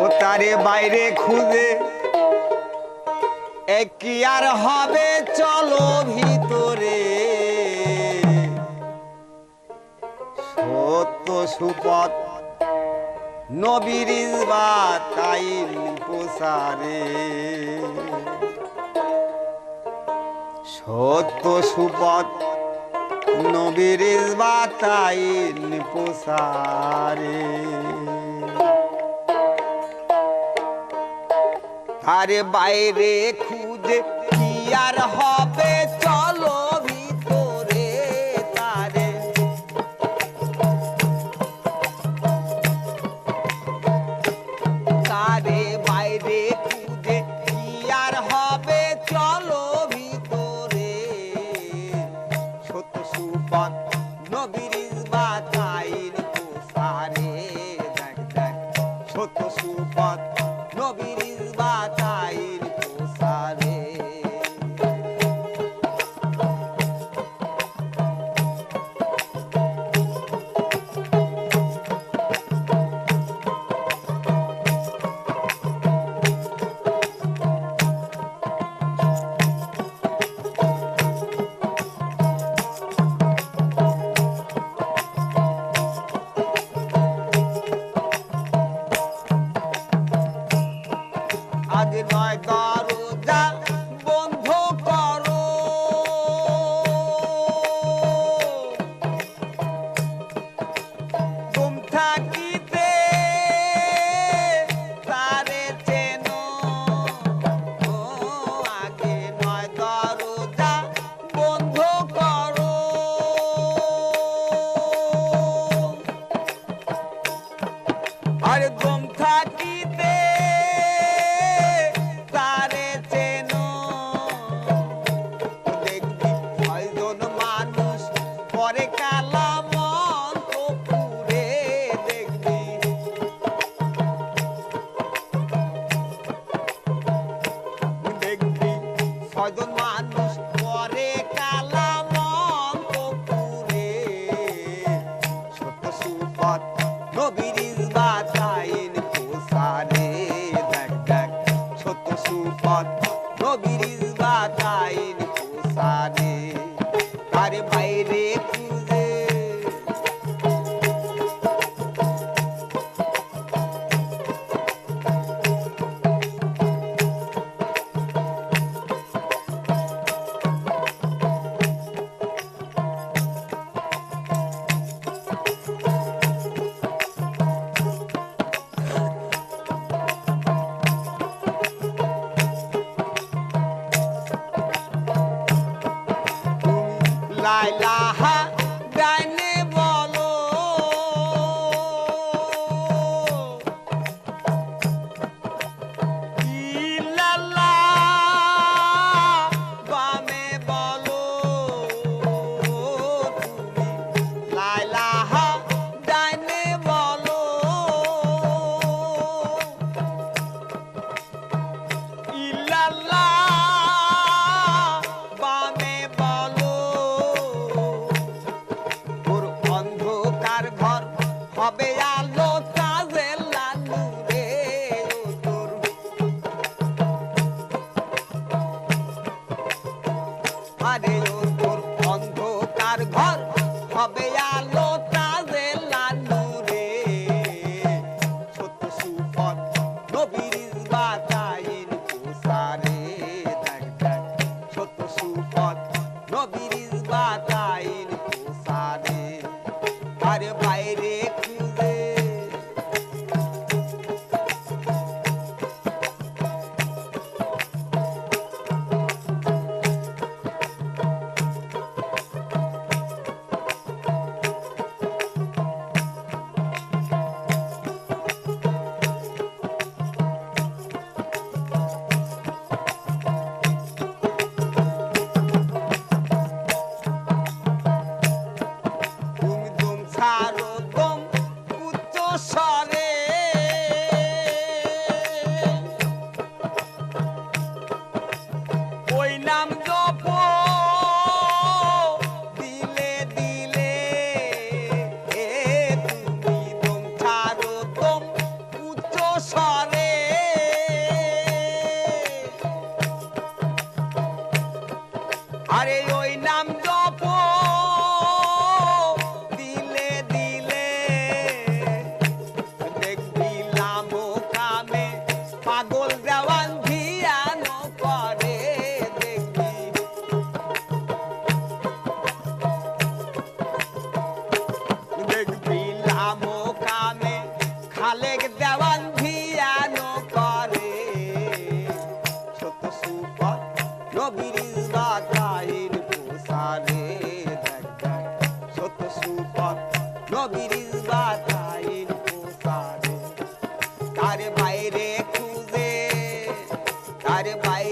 ও তারে বাইরে খুঁজে। কি আর হবে? চলো ভিতরে। সত্য সুপথ, নবীর তাই প্রসারে। সত্য সুপথ, নবীর তাই প্রসারে। আরে বাইরে খুঁজে কি আর হবে? চলো ভিতরে তারে। তারে বাইরে খুঁজে কি আর হবে? চলো ভিতরে। সত্য সুপথ নবীর বাতাইন প্রসারে দেখ দেখ। সত্য সুপথ আরে ঘুম থাকিতে আরে body.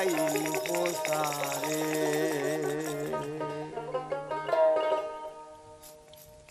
বাতাইন পোসারে